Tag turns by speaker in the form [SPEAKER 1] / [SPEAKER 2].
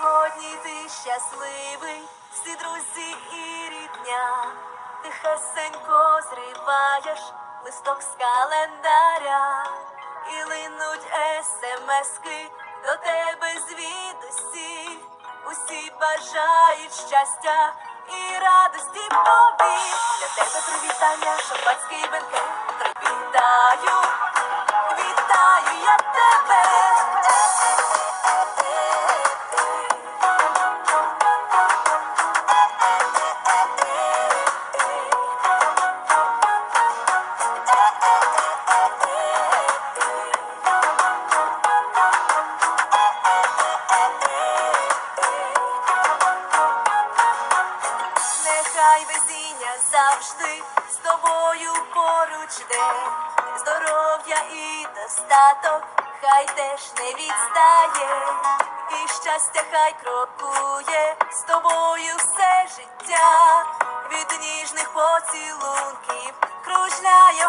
[SPEAKER 1] сьогодні ти щасливий, всі друзі і рідня, ти хасенько зриваєш листок з календаря і линуть есемески до тебе звідусі, усі бажають щастя і радості побіг Для тебе привітання, шампанський бенкет. Нехай везіння завжди з тобою поруч де здоров'я і достаток, хай теж не відстає, і щастя хай крокує з тобою все життя, від ніжних поцілунків кружляє